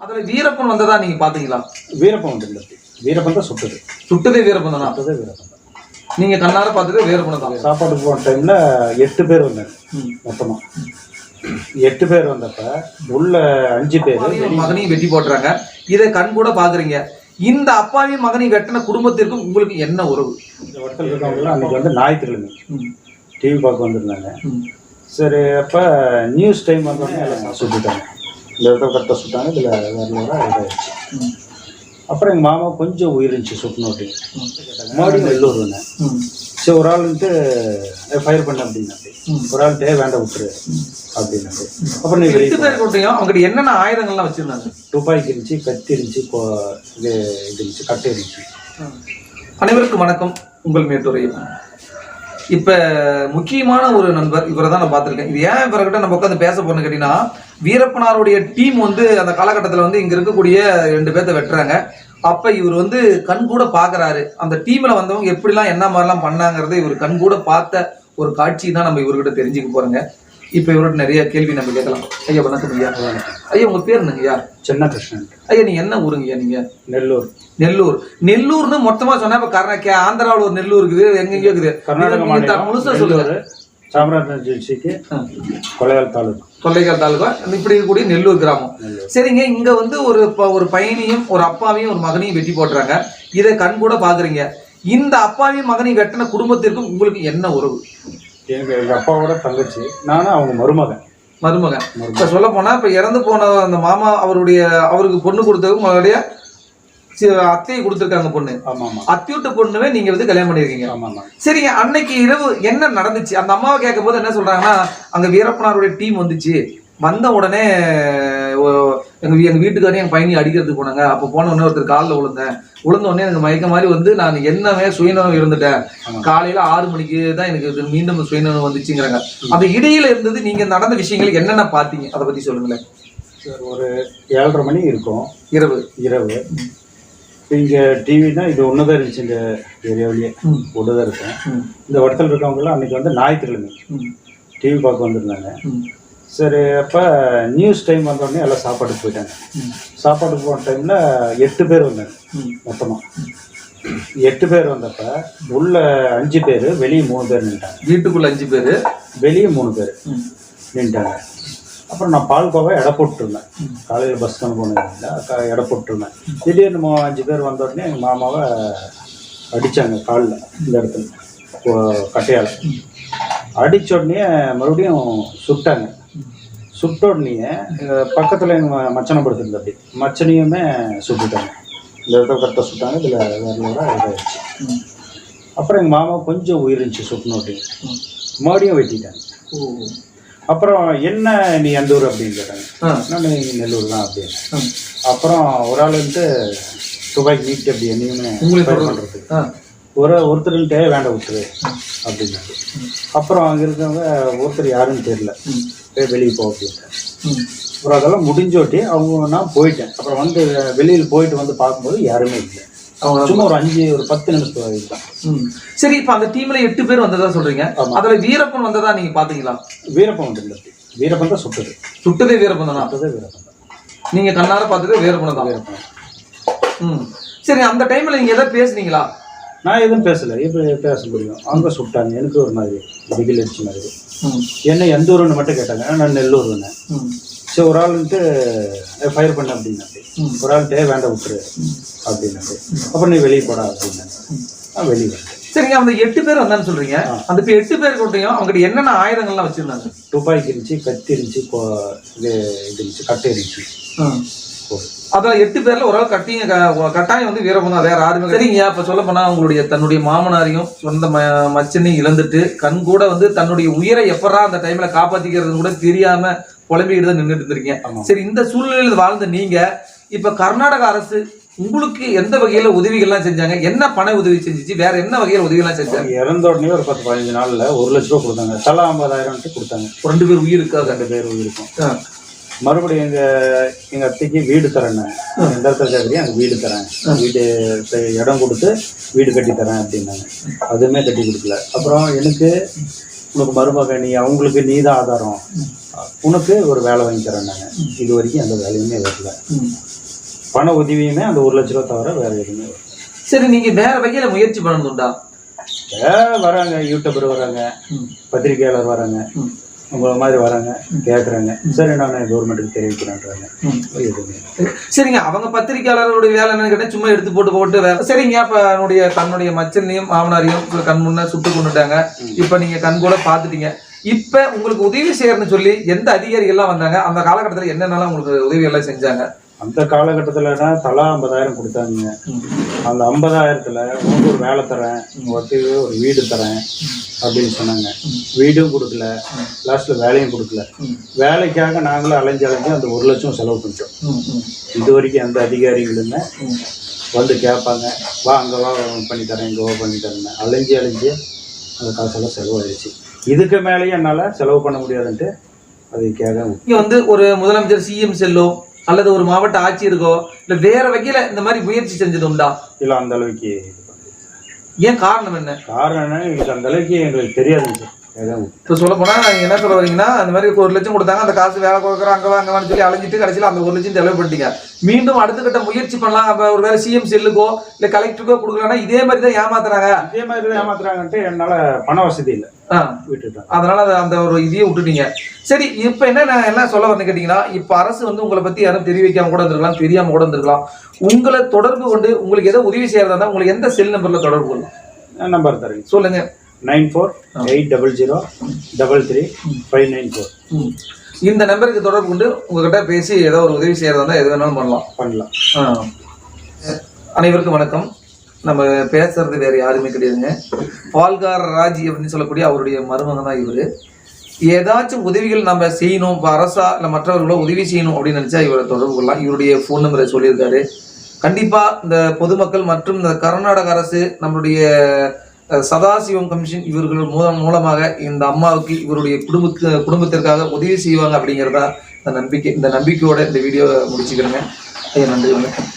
அதுல வீரப்பன் வந்ததா நீங்க பாத்தீங்களா? வீரப்பன் வந்து வீரப்பன் தான் சுட்டது. சுட்டதே வீரப்பன் தானா? சுட்டதே வீரப்பன் தான். நீங்க கண்ணார பார்த்ததே வீரப்பன் தான். சாப்பாடு போன டைம்ல எட்டு பேர் வந்தாங்க மொத்தமா. எட்டு பேர் வந்தப்ப உள்ள அஞ்சு பேர் மகனையும் வெட்டி போட்டுறாங்க. இதை கண் கூட பாக்குறீங்க. இந்த அப்பாவையும் மகனையும் வெட்டின குடும்பத்திற்கும் உங்களுக்கு என்ன உறவு? இந்த இடத்துல இருக்கவங்கலாம் அன்னைக்கு வந்து ஞாயிற்றுக்கிழமை. டிவி பார்க்க வந்திருந்தாங்க. சரி அப்ப நியூஸ் டைம் வந்தோடனே எல்லாம் சுட்டுட்டாங்க இந்த இடத்துல கரெக்டாக சுட்டாங்க இதில் வேற இதாகிடுச்சு. அப்புறம் எங்கள் மாமா கொஞ்சம் உயிரிச்சு சுட்டுனோட்டி மறுபடியும் வெள்ளூர் வந்தேன். ம். சரி ஒரு ஆள் வந்துட்டு ஃபயர் பண்ண அப்படின்னாப்படி ம். ஒரு ஆள் டே வேண்டாம் விட்டுரு அப்படின்னாரு. அப்புறம் நீ வெளியே அவங்ககிட்ட என்னென்ன ஆயுதங்கள்லாம் வச்சிருந்தாங்க? துப்பாக்கி இருந்துச்சு கத்தி இருந்துச்சு கொ- இது இது இருந்துச்சு கட்டை இருந்துச்சு. அனைவருக்கும் வணக்கம். உங்கள் மேட்டுரையும் இப்ப முக்கியமான ஒரு நண்பர் இவரை தான் நான் பார்த்திருக்கேன். இது ஏன் இவர்கிட்ட நம்ம உட்காந்து பேச போறோம்னு கேட்டீங்கன்னா வீரப்பனாருடைய டீம் வந்து அந்த காலகட்டத்தில் வந்து இங்க இருக்கக்கூடிய ரெண்டு பேர்த்த வெட்டுறாங்க. அப்ப இவர் வந்து கண் கூட பாக்குறாரு. அந்த டீம்ல வந்தவங்க எப்படிலாம் என்ன மாதிரிலாம் பண்ணாங்கிறத இவர் கண் கூட பார்த்த ஒரு காட்சி தான் நம்ம இவர்கிட்ட தெரிஞ்சுக்க போறோங்க. இப்ப இவர்கிட்ட நிறைய கேள்வி நம்ம கேட்கலாம். ஐயா வணக்கம் ஐயா. ஐயா உங்க பேர் என்னங்க ஐயா? சின்ன கிருஷ்ணன் ஐயா நீங்க என்ன ஊருங்கய்யா நீங்க? நெல்லூர். நெல்லூர். நெல்லூர்னு மொத்தமா சொன்னா இப்ப கர்நாடகா ஆந்திராவில் ஒரு நெல்லூர் இருக்குது எங்கெங்கயோ இருக்குது. கர்நாடக முழுசா சொல்லுங்க. நெல்லூர் சாம்ராஜ் ஜில்சிக்கு கொலையால் தாலுக்கு கொல்லைக்கால் தாலுகா. இப்படி இருக்கக்கூடிய நெல்லூர் கிராமம். சரிங்க இங்க வந்து ஒரு ஒரு பையனையும் ஒரு அப்பாவையும் ஒரு மகனையும் வெட்டி போட்டுறாங்க. இதை கண் கூட பாக்குறீங்க. இந்த அப்பாவையும் மகனையும் வெட்டின குடும்பத்திற்கும் உங்களுக்கு என்ன உறவு? எங்க எங்க அப்பாவோட தங்கச்சி நானும் அவங்க மருமகன். மருமகன். இப்ப சொல்ல போனா இப்ப இறந்து போன அந்த மாமா அவருடைய அவருக்கு பொண்ணு சி- அத்தையை கொடுத்துருக்காங்க பொண்ணு. அத்தியூட்டு பொண்ணுவே நீங்க வந்து கல்யாணம் பண்ணிருக்கீங்க சரிங்க அன்னைக்கு இரவு என்ன நடந்துச்சு? அந்த அம்மாவை கேட்கும் போது என்ன சொல்றாங்கன்னா அங்க வீரப்பனாருடைய டீம் வந்துச்சு. வந்த உடனே எங்க எங்க வீட்டுக்காரே எங்க பையனை அடிக்கிறதுக்கு போனாங்க. அப்ப போன உடனே ஒருத்தர் காலில் விழுந்தேன். விழுந்த உடனே எனக்கு மயக்க மாதிரி வந்து நான் என்னவே சுயநலம் இருந்துட்டேன். காலையில ஆறு மணிக்கு தான் எனக்கு மீண்டும் சுயநலம் வந்துச்சுங்கிறாங்க. அந்த இடையில இருந்தது நீங்க நடந்த விஷயங்கள் என்னென்ன பாத்தீங்க அதை பத்தி சொல்லுங்களேன். சரி, ஒரு ஏழரை மணி இருக்கும். இரவு. இரவு. இங்க டிவினா இது ஒண்ணுதான் இருந்துச்சு இந்த ஏரியாவிலேயே ம். ஒண்ணுதான் இருக்கும். ம், இந்த இடத்துல இருக்கவங்கலாம் அன்னைக்கு வந்து ஞாயிற்றுக்கிழமை டிவி பார்க்க வந்திருந்தாங்க. சரி அப்ப நியூஸ் டைம் வந்தோடனே எல்லாம் சாப்பாட்டுக்கு போயிட்டாங்க. சாப்பாட்டுக்கு போன டைம்ல எட்டு பேர் வந்தாங்க ம். மொத்தமா. எட்டு பேர் வந்தப்ப உள்ள அஞ்சு பேர் வெளியே மூணு பேர் நின்ட்டாங்க வீட்டுக்குள்ள அஞ்சு பேரு? வெளியே மூணு பேர் நின்ட்டாங்க அப்புறம் நான் பால்கோவா எடை போட்டுருந்தேன். காலையில் பஸ் போனேன் எடை போட்டுருந்தேன். திடீர்னு மோ- அஞ்சு பேர் வந்த உடனே எங்கள் மாமாவை அடித்தாங்க காலில் இந்த இடத்துல கட்டையால். அடிச்ச உடனே மறுபடியும் சுட்டாங்க. சுட்ட உடனே பக்கத்தில் எங்கள் மச்சனை படுத்துருந்த அப்படி மச்சனையுமே சுட்டுட்டாங்க. இந்த இடத்துல கரெக்டாக சுட்டாங்க இதில் வேற இதாகிடுச்சு. அப்புறம் எங்கள் மாமா கொஞ்சம் உயிரிச்சு சுட்டினோட்டி ம். மறுபடியும் வெட்டிட்டாங்க. ஓ. அப்புறம் என்ன நீ எந்த ஊர் அப்படின்னு கேட்டாங்க. நான் நெல்லூர் தான் அப்படின்னு. அப்புறம் ஒரு ஆள் வந்துட்டு துபாய்க்கு நீட்டு அப்படி என்னையுமே ஆ, ஒரு ஒருத்தருன்ட்டே வேண்டாம் விட்டுரு அப்படின்னாரு அப்புறம் அங்கே இருக்கவங்க ஒருத்தர் யாருன்னு தெரியல. போய் வெளியே போ அப்படின்ட்டாங்க ம். அப்புறம் அதெல்லாம் முடிஞ்சோட்டி அவங்க நான் போயிட்டேன். அப்புறம் வந்து வெளியில் போயிட்டு வந்து பார்க்கும்போது யாருமே இல்லை. சும்மா ஒரு அஞ்சு ஒரு பத்து நிமிஷம். சரி இப்ப அந்த டீம்ல எட்டு பேர் வந்ததா சொல்றீங்க. அதுல வீரப்பன் வந்ததா நீங்க பாத்தீங்களா? வீரப்பன் வந்து வீரப்பன் தான் சுட்டது. சுட்டதே வீரப்பன் தானா? சுட்டதே வீரப்பன் தான். நீங்க கண்ணார பார்த்ததே வீரப்பன் தான். வீரப்பன் ம். சரி அந்த டைம்ல நீங்க எதாவது பேசுனீங்களா? நான் எதுவும் பேசல. எப்படி பேச முடியும். அவங்க சுட்டாங்க. எனக்கு ஒரு மாதிரி. திகில் அடிச்ச மாதிரி. ம், என்ன எந்த ஊருன்னு மட்டும் கேட்டாங்க. நான் நெல்லூர்னு. ம், சரி ஒரு ஆள் வந்துட்டு ஃபயர் பண்ண அப்படின்னாரு. ம். ஒரு ஆள் டே வேண்டாம் விட்டுரு அப்படின்னாரு. அப்புறம் நீ வெளியே போடா அப்படின்னாரு. நான் வெளியே சரிங்க அந்த எட்டு பேர் வந்தான்னு சொல்றீங்க. அந்த இப்ப எட்டு பேர் கூட்டையும் அவங்ககிட்ட என்னென்ன ஆயுதங்கள்லாம் வச்சிருந்தாங்க? துப்பாக்கி இருந்துச்சு கத்தி இருந்துச்சு கொ- இது இது இருந்துச்சு கட்டை இருந்துச்சு. அதான் எட்டு பேர்ல ஒரு ஆள் கட்டிங்க கட்டாயம் வந்து வீரப்பன் தான். வேற யாருமே சரிங்க இப்ப சொல்ல போனா உங்களுடைய தன்னுடைய மாமனாரையும் சொந்த ம- மச்சனையும் இழந்துட்டு கண் கூட வந்து தன்னுடைய உயிரை எப்படா அந்த டைம்ல காப்பாத்திக்கிறது கூட தெரியாம புலம்பிக்கிட்டு தான் நின்றுட்டு இருந்திருக்கீங்க. சரி இந்த சூழ்நிலையில் வாழ்ந்த நீங்க இப்ப கர்நாடக அரசு உங்களுக்கு எந்த வகையில உதவிகள்லாம் செஞ்சாங்க? என்ன பண உதவி செஞ்சுச்சு? வேற என்ன வகையில உதவிகள்லாம் செஞ்சாங்க? இறந்த உடனே ஒரு பத்து பதினஞ்சு நாள்ல ஒரு லட்ச ரூபா கொடுத்தாங்க. தலா ஐம்பதாயிரம்ட்டு கொடுத்தாங்க. ரெண்டு பேர் உயிருக்காக ரெண்டு பேர் இருக்கும் மறுபடியும் எங்க எங்க அத்தைக்கு வீடு தரேன் எந்த இடத்துல கேட்குறீங்க அங்கே வீடு தரேன். வீடு இடம் கொடுத்து வீடு கட்டி தரேன் அப்படின்னாங்க. அதுவுமே கட்டி கொடுக்கல. அப்புறம் எனக்கு உனக்கு மருமக நீ அவங்களுக்கு நீ தான் ஆதாரம் உனக்கு ஒரு வேலை வாங்கி தரேன் நாங்கள் இது வரைக்கும் எந்த வேலையுமே வரல. பண உதவியுமே அந்த ஒரு லட்ச ரூபா தவிர வேற எதுவுமே வரல. சரி நீங்க வேற வகையில முயற்சி பண்ணணும்டா. வேற வராங்க யூடியூபர் வராங்க. பத்திரிகையாளர் வராங்க. உங்களை மாதிரி வராங்க கேட்குறாங்க சரி நான் கவர்மெண்ட்டுக்கு தெரிவிக்கிறேன்றாங்க. எதுவுமே சரிங்க அவங்க பத்திரிக்கையாளர்களுடைய வேலை என்னன்னு கேட்டா சும்மா எடுத்து போட்டு போட்டு சரிங்க அப்ப என்னுடைய தன்னுடைய மச்சனையும் மாமனாரையும் இப்ப கண் முன்ன சுட்டு கொண்டுட்டாங்க. இப்ப நீங்க கண் கூட பாத்துட்டீங்க இப்ப உங்களுக்கு உதவி செய்யறன்னு சொல்லி எந்த அதிகாரிகள்லாம் வந்தாங்க? அந்த காலகட்டத்துல என்னென்னலாம் உங்களுக்கு உதவி எல்லாம் செஞ்சாங்க? அந்த காலகட்டத்தில்னா தலா ஐம்பதாயிரம் கொடுத்தாங்க. அந்த ஐம்பதாயிரத்துல உங்களுக்கு ஒரு வேலை தரேன் உனக்கு ஒரு வீடு தரேன் அப்படின்னு சொன்னாங்க. வீடும் கொடுக்கல. லாஸ்ட்ல வேலையும் கொடுக்கல. வேலைக்காக நாங்களும் அலைஞ்சு அலைஞ்சு அந்த ஒரு லட்சம் செலவு பண்ணிட்டோம். இது வரைக்கும் எந்த அதிகாரிகளுமே வந்து கேட்பாங்க வா அங்கே வா பண்ணி தரேன் இங்கே வா பண்ணி தரேன் அலைஞ்சு அலைஞ்சு அந்த காசெல்லாம் செலவாயிடுச்சு இதுக்கு மேலேயும் என்னால் செலவு பண்ண முடியாதுன்ட்டு அதுக்காக இங்க வந்து ஒரு முதலமைச்சர் சிஎம் செல்லோ அல்லது ஒரு மாவட்ட ஆட்சியருக்கோ இல்ல வேற வகையில இந்த மாதிரி முயற்சி செஞ்சது உண்டா? இல்லை அந்த அளவுக்கு. ஏன் காரணம் என்ன? காரணம் என்ன எங்களுக்கு அந்த அளவுக்கு எங்களுக்கு தெரியாதுங்க சார் இப்போ சொல்ல போனா நீங்க என்ன சொல்ல வரீங்கன்னா அந்த மாதிரி ஒரு லட்சம் கொடுத்தாங்க அந்த காசு வேலை கொடுக்குறோம் அங்க வாங்க சொல்லி அலைஞ்சிட்டு கடைசியில் அந்த ஒரு லட்சம் செலவு பண்ணிட்டீங்க மீண்டும் அடுத்த கட்ட முயற்சி பண்ணலாம். அப்ப ஒரு வேலை சிஎம் செல்லுக்கோ இல்ல கலெக்டருக்கோ கொடுக்கலன்னா இதே மாதிரி தான் ஏமாத்துறாங்க. இதே மாதிரி தான் ஏமாத்துறாங்கன்ட்டு என்னால் பண வசதி இல்லை. ஆ, விட்டுட்டேன். அதனால அது அந்த ஒரு இதையே விட்டுட்டீங்க. சரி இப்போ என்ன நான் என்ன சொல்ல வந்து கேட்டீங்கன்னா இப்போ அரசு வந்து உங்களை பத்தி யாரும் தெரிவிக்காம கூட இருந்திருக்கலாம் தெரியாம கூட இருந்திருக்கலாம். உங்களை தொடர்பு கொண்டு உங்களுக்கு ஏதோ உதவி செய்யறதா இருந்தா உங்களுக்கு எந்த செல் நம்பர்ல தொடர்பு கொள்ளும் நம்பர் தரேங்க சொல்லுங்க. Nine four eight double zero double three five nine four. ம். இந்த நம்பருக்கு தொடர்பு கொண்டு உங்ககிட்ட பேசி ஏதோ ஒரு உதவி செய்யறதா இருந்தா எது வேணாலும் பண்ணலாம். பண்ணலாம். அனைவருக்கும் வணக்கம். நம்ம பேசுறது வேற யாருமே கிடையாதுங்க. பால்கார் ராஜி அப்படின்னு சொல்லக்கூடிய அவருடைய மருமகன் தான் இவரு. ஏதாச்சும் உதவிகள் நம்ம செய்யணும் இப்போ அரசா இல்லை மற்றவர்களோ உதவி செய்யணும் அப்படின்னு நினைச்சா இவரை தொடர்பு கொள்ளலாம். இவருடைய ஃபோன் நம்பரை சொல்லியிருக்காரு. கண்டிப்பா இந்த பொதுமக்கள் மற்றும் இந்த கர்நாடக அரசு நம்மளுடைய சதாசிவம் கமிஷன் இவர்கள் மூலம் மூலமாக இந்த அம்மாவுக்கு இவருடைய குடும்பத்து குடும்பத்திற்காக உதவி செய்வாங்க அப்படிங்கிறதா இந்த நம்பிக்கை இந்த நம்பிக்கையோட இந்த வீடியோ முடிச்சுக்கிறேங்க. ஐயா நன்றி வணக்கம்.